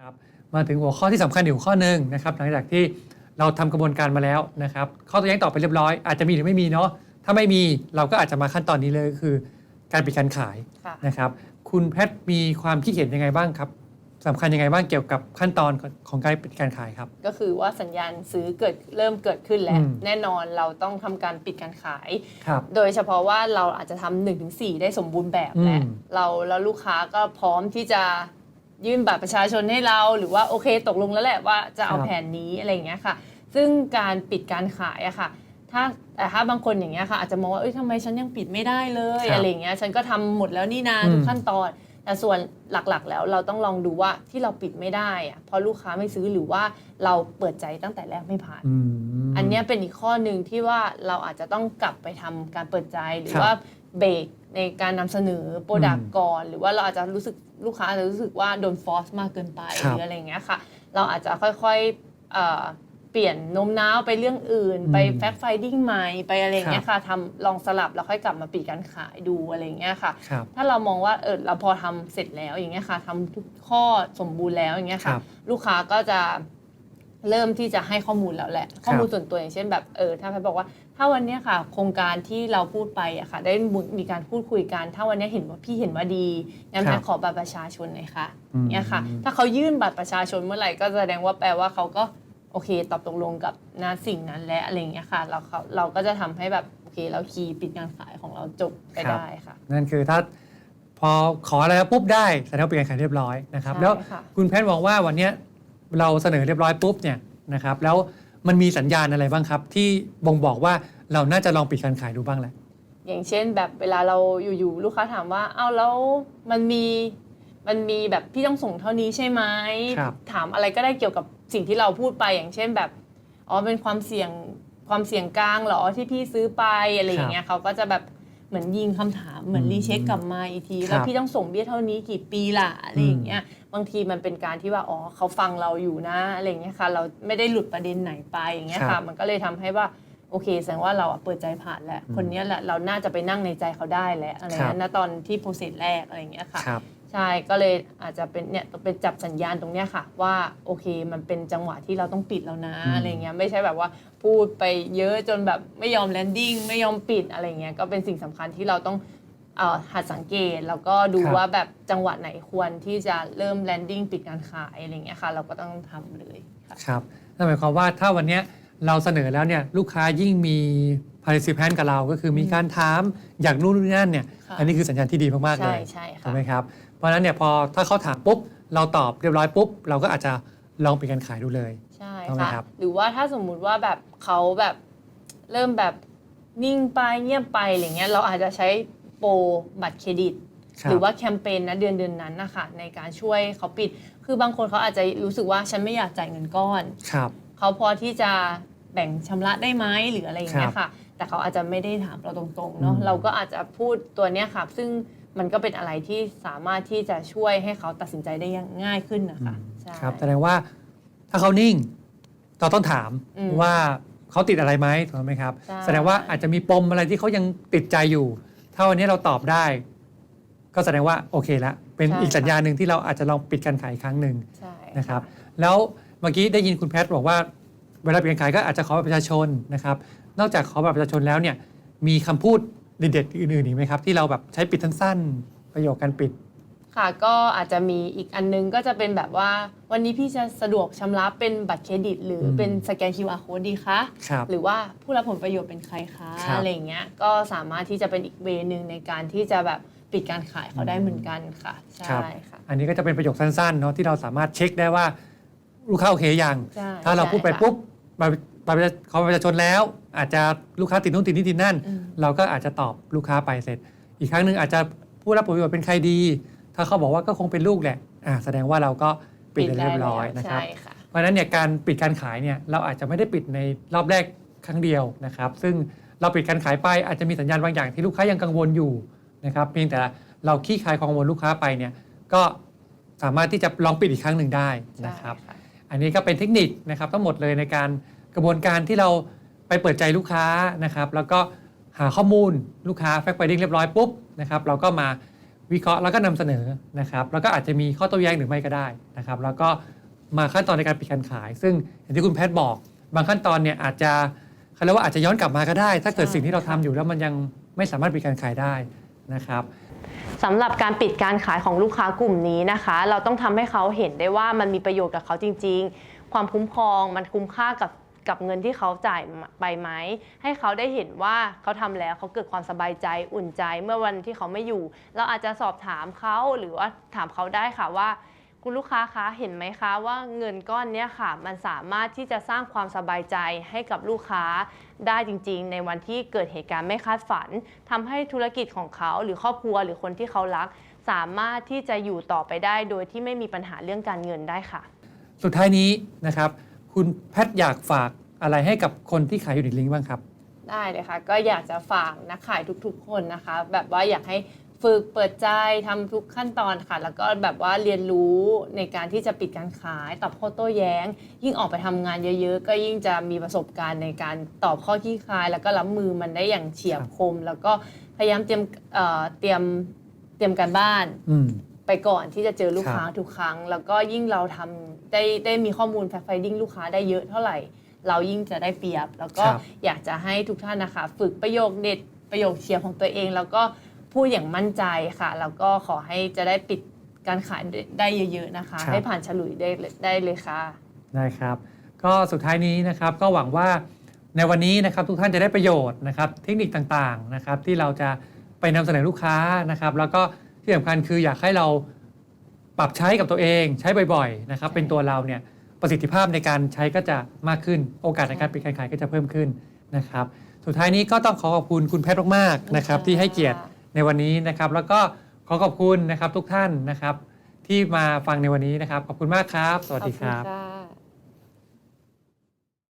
ครับมาถึงหัวข้อที่สำคัญอีกหัวข้อหนึ่งนะครับหลังจากที่เราทำกระบวนการมาแล้วนะครับข้อตัวแย้งตอบไปเรียบร้อยอาจจะมีหรือไม่มีเนาะถ้าไม่มีเราก็อาจจะมาขั้นตอนนี้เลยก็คือ การปิดการขายค่ะนะครับคุณแพทย์มีความคิดเห็นยังไงบ้างครับสำคัญยังไงบ้างเกี่ยวกับขั้นตอนของการปิดการขายครับ ก็คือว่าสัญญาณซื้อเกิดเริ่มเกิดขึ้นแล้วอืมแน่นอนเราต้องทำการปิดการขายครับโดยเฉพาะว่าเราอาจจะทำหนึ่งถึงสได้สมบูรณ์แบบแล้วอืมเราแล้วลูกค้าก็พร้อมที่จะ ยื่นบัตรประชาชนให้เรา หรือว่าโอเคตกลงแล้วแหละว่าจะเอาแผนนี้อะไรอย่างเงี้ยค่ะ ซึ่งการปิดการขายอะค่ะ ถ้าแต่ถ้าบางคนอย่างเงี้ยค่ะอาจจะมองว่าเอ้ยทำไมฉันยังปิดไม่ได้เลยครับอะไรอย่างเงี้ยฉันก็ทำหมดแล้วนี่นาอืม ทุกขั้นตอน แต่ส่วนหลักๆ แล้วเราต้องลองดูว่าที่เราปิดไม่ได้อะเพราะลูกค้าไม่ซื้อหรือว่าเราเปิดใจตั้งแต่แรกไม่ผ่านอืมอันเนี้ยเป็นอีกข้อหนึ่งที่ว่าเราอาจจะต้องกลับไปทำการเปิดใจหรือครับว่า เบรกในการนำเสนอโปรดักอืต์มก่อน หรือว่าเราอาจจะรู้สึกลูกค้าอาจจะรู้สึกว่าโดนฟอสมากเกินไปครัหบรืออะไรอย่างเงี้ยค่ะ เราอาจจะค่อยๆเอ่อเปลี่ยนโน้มน้าวไปเรื่องอื่นอืมไปแฟกต์ไฟดิ้งใหม่ไปอะไรอย่างเงี้ยค่ะทำลองสลับแล้วค่อยกลับมาปิดการขายดูอะไรอย่างเงี้ยค่ะ ครับ ถ้าเรามองว่าเออเราพอทำเสร็จแล้วอย่างเงี้ยค่ะทำทุกข้อสมบูรณ์แล้วอย่างเงี้ยครัค่ะบลูกค้าก็จะเริ่มที่จะให้ข้อมูลแล้วแหละ ข้อมูลส่วนตัวอย่างเช่นแบบเออถ้าแพทย์บอกว่า ถ้าวันเนี้ยค่ะ โครงการที่เราพูดไปอะค่ะ ได้มีการพูดคุยกัน ถ้าวันเนี้ยเห็นว่าพี่เห็นว่าดีงั้นครับแพทย์ขอบัตรประชาชนหน่อยค่ะอืมเนี่ยค่ะ ถ้าเขายื่นบัตรประชาชนเมื่อไหร่ก็แสดงว่าแปลว่าเขาก็โอเค ตอบตกลงกับนาสิ่งนั้นและอะไรอย่างเงี้ยค่ะ เราเขาเราก็จะทำให้แบบโอเคเราคีย์ปิดการขายของเราจบไปครับได้ค่ะ นั่นคือถ้าพอขออะไรแล้วปุ๊บได้แสดงว่าเป็นการขายเรียบร้อยนะครับใช่แล้วค่ะคุณแพทย์บอกว่าวันเนี้ยเราเสนอเรียบร้อยปุ๊บเนี่ยนะครับแล้ว มันมีสัญญาณอะไรบ้างครับ ที่บ่งบอกว่าเราน่าจะลองปิดการขายดูบ้างแหละ อย่างเช่นแบบเวลาเราอยู่ๆลูกค้าถามว่าเอ้าแล้วมันมีมันมีแบบพี่ต้องส่งเท่านี้ใช่ไหมครับ ถามอะไรก็ได้เกี่ยวกับสิ่งที่เราพูดไปอย่างเช่นแบบอ๋อเป็นความเสี่ยงความเสี่ยงกลางเหรอที่พี่ซื้อไปอะไรอย่างเงี้ยเขาก็จะแบบ เหมือนยิงคำถามเหมือนอืมรีเช็คกลับมาอีกทีครับแล้วพี่ต้องส่งเบี้ยเท่านี้กี่ปีล่ะอะไรอย่างเงี้ยบางทีมันเป็นการที่ว่าอ๋อเขาฟังเราอยู่นะอะไรอย่างเงี้ยค่ะ เราไม่ได้หลุดประเด็นไหนไปอย่างเงี้ยครัค่ะบมันก็เลยทำให้ว่าโอเคแสดงว่าเราอะเปิดใจผ่านแล้วอืมคนเนี้ยแหละเราน่าจะไปนั่งในใจเขาได้แล้วอะไรครับนั้นนะตอนที่โปรเซสแรกอะไรอย่างเงี้ยค่ะครับ ใช่ก็เลยอาจจะเป็นเนี่ยเป็นจับสัญญาณตรงเนี้ยค่ะ ว่าโอเคมันเป็นจังหวะที่เราต้องปิดแล้วนะอืมอะไรเงี้ยไม่ใช่แบบว่าพูดไปเยอะจนแบบไม่ยอมแลนดิ้งไม่ยอมปิดอะไรเงี้ยก็เป็นสิ่งสำคัญที่เราต้องเอ่อหัดสังเกตแล้วก็ดูครับว่าแบบจังหวะไหนควรที่จะเริ่มแลนดิ้งปิดการขายอะไรเงี้ยค่ะ เราก็ต้องทำเลยค่ะครับนั่นหมายความว่าถ้าวันเนี้ยเราเสนอแล้วเนี่ยลูกค้ายิ่งมี participant กับเราก็คือมีการถาม อยากรู้นู่นนี่นั่นเนี่ยค่ะอันนี้คือสัญญาณที่ดีมาก ๆ เลใช่ยใช่ถูค่ะกไหมครับเพ ราะฉะนั้นเนี่ยพอถ้าเขาถามปุ๊บ เราตอบเรียบร้อยปุ๊บ เราก็อาจจะลองปิดการขายดูเลย ใช่ถูกไหมค่ะ ครับ หรือว่าถ้าสมมุติว่าแบบเขาแบบเริ่มแบบนิ่งไปเงียบไปอะไรเงี้ยเราอาจจะใช้โปรบัตรเครดิต คบหรือว่าแคมเปญนะเดือนเดือนนั้นนะคะในการช่วยเขาปิด คือบางคนเขาอาจจะรู้สึกว่าฉันไม่อยากจ่ายเงินก้อน ครับ เขาพอที่จะแบ่งชำระได้ไหมหรืออะไรอย่างเงี้ครัยบค่ะ แต่เขาอาจจะไม่ได้ถามเราตรงๆเนาะอืม เราก็อาจจะพูดตัวเนี้ยค่ะ ซึ่ง มันก็เป็นอะไรที่สามารถที่จะช่วยให้เขาตัดสินใจได้ง่ายขึ้นนะคะใช่ครับแสดงว่าถ้าเขานิ่งเราต้องถามอืมว่าเขาติดอะไรไหมถูกไหมครับใช่แสดงว่าอาจจะมีปมอะไรที่เขายังติดใจอยู่ ถ้าวันนี้เราตอบได้ ก็แสดงว่าโอเคละเป็นอีกสัญญาณหนึ่งที่เราอาจจะลองปิดการขายอีกครั้งหนึ่งใช่นะครับ แล้วเมื่อกี้ได้ยินคุณแพทย์บอกว่า เวลาปิดการขายก็อาจจะขอบัตรประชาชนนะครับ นอกจากขอบัตรประชาชนแล้วเนี่ยมีคำพูด เด็ดๆอื่นๆอีกไหมครับ ที่เราแบบใช้ปิดสั้นๆประโยคการปิด ค่ะก็อาจจะมีอีกอันนึงก็จะเป็นแบบว่าวันนี้พี่จะสะดวกชำระเป็นบัตรเครดิต หรืออมเป็นสแกน QR code ดีคะครับหรือว่าผู้รับผลประโยชน์เป็นใครคะครับ อะไรอย่างเงี้ยก็สามารถที่จะเป็นอีกเวนึงในการที่จะแบบปิดการขายเขาได้เหมือนกันค่ะ ใช่ค่ะ อันนี้ก็จะเป็นประโยคสั้นๆเนาะที่เราสามารถเช็คได้ว่าลูกค้าโอเคยัง ใช่ถ้าเราพูดไปใช่ค่ะ ปุ๊บบัตร บัตรประชาเขาบัตรประชาชนแล้ว อาจจะลูกค้าติดนู่นติดนี่ติดนั่น อืม เราก็อาจจะตอบลูกค้าไปเสร็จ อีกครั้งหนึ่งอาจจะผู้รับผลประโยชน์เป็นใครดี ถ้าเขาบอกว่าก็คงเป็นลูกแหละอ่าแสดงว่าเราก็ปิดได้เรียบร้อยนะครับ ใช่ค่ะ เพราะฉะนั้นเนี่ยการปิดการขายเนี่ยเราอาจจะไม่ได้ปิดในรอบแรกครั้งเดียวนะครับ ซึ่งเราปิดการขายไปอาจจะมีสัญญาณบางอย่างที่ลูกค้ายังกังวลอยู่นะครับเพียงแต่เราคลี่คลายความกังวลลูกค้าไปเนี่ยก็สามารถที่จะลองปิดอีกครั้งหนึ่งได้นะครับใช่ค่ะอันนี้ก็เป็นเทคนิคนะครับทั้งหมดเลยในการ กระบวนการที่เราไปเปิดใจลูกค้านะครับ แล้วก็หาข้อมูลลูกค้าแฟกต์ไฟดิ้งเรียบร้อยปุ๊บนะครับ เราก็มาวิเคราะห์แล้วก็นำเสนอนะครับ แล้วก็อาจจะมีข้อโต้แย้งหรือไม่ก็ได้นะครับ แล้วก็มาขั้นตอนในการปิดการขาย ซึ่งอย่างที่คุณแพทย์บอก บางขั้นตอนเนี่ยอาจจะเขาเรียกว่าอาจจะย้อนกลับมาก็ได้ ถ้าเกิดสิ่งที่เราทำค่ะอยู่แล้วมันยังไม่สามารถปิดการขายได้นะครับสำหรับการปิดการขายของลูกค้ากลุ่มนี้นะคะ เราต้องทำให้เขาเห็นได้ว่ามันมีประโยชน์กับเขาจริง ๆ ความคุ้มครองมันคุ้มค่ากับ กับเงินที่เขาจ่ายไปไหมให้เขาได้เห็นว่าเขาทำแล้วเขาเกิดความสบายใจอุ่นใจเมื่อวันที่เขาไม่อยู่ เราอาจจะสอบถามเขาหรือว่าถามเขาได้ค่ะว่าคุณลูกค้าคะเห็นไหมคะว่าเงินก้อนนี้ค่ะ มันสามารถที่จะสร้างความสบายใจให้กับลูกค้าได้จริง ๆ ในวันที่เกิดเหตุการณ์ไม่คาดฝันทำให้ธุรกิจของเขาหรือครอบครัวหรือคนที่เขารัก สามารถที่จะอยู่ต่อไปได้โดยที่ไม่มีปัญหาเรื่องการเงินได้ค่ะ สุดท้ายนี้นะครับ คุณแพทย์อยากฝากอะไรให้กับคนที่ขายยูนิตลิงก์บ้างครับ ได้เลยค่ะ ก็อยากจะฝากนักขายทุกๆ คนนะคะ แบบว่าอยากให้ฝึกเปิดใจทำทุกขั้นตอนค่ะ แล้วก็แบบว่าเรียนรู้ในการที่จะปิดการขาย ตอบข้อโต้แย้ง ยิ่งออกไปทำงานเยอะๆ ก็ยิ่งจะมีประสบการณ์ในการตอบข้อขี้คาย แล้วก็รับมือมันได้อย่างเฉียบคม แล้วก็พยายามเตรียมเอ่อเตรียมเตรียมการบ้านอืม ไปก่อนที่จะเจอลูกค้าครับทุกครั้ง แล้วก็ยิ่งเราทำได้ได้มีข้อมูลแฟ c ไฟดิ้งลูกค้าได้เยอะเท่าไหร่ เรายิ่งจะได้เปรียบ แล้วก็ครับ อยากจะให้ทุกท่านนะคะ ฝึกประโยคเด็ดประโยคเชียร์ของตัวเอง แล้วก็พูดอย่างมั่นใจค่ะ แล้วก็ขอให้จะได้ปิดการขายได้เยอะๆนะคะ ครับ ให้ผ่านฉลุยได้ได้เลยค่ะ ได้ครับ ก็สุดท้ายนี้นะครับก็หวังว่าในวันนี้นะครับทุกท่านจะได้ประโยชน์นะครับเทคนิคต่างๆนะครับที่เราจะไปนำเสนอลูกค้านะครับ แล้วก็ ที่สำคัญคืออยากให้เราปรับใช้กับตัวเองใช้บ่อยๆนะครับเป็นตัวเราเนี่ยประสิทธิภาพในการใช้ก็จะมากขึ้น โอกาสในการปิดการขายก็จะเพิ่มขึ้นนะครับสุดท้ายนี้ก็ต้องขอขอบคุณคุณแพทย์มากๆนะครับที่ให้เกียรติในวันนี้นะครับ แล้วก็ขอขอบคุณนะครับทุกท่านนะครับ ที่มาฟังในวันนี้นะครับ ขอบคุณมากครับ สวัสดีครับขอบคุณค่ะ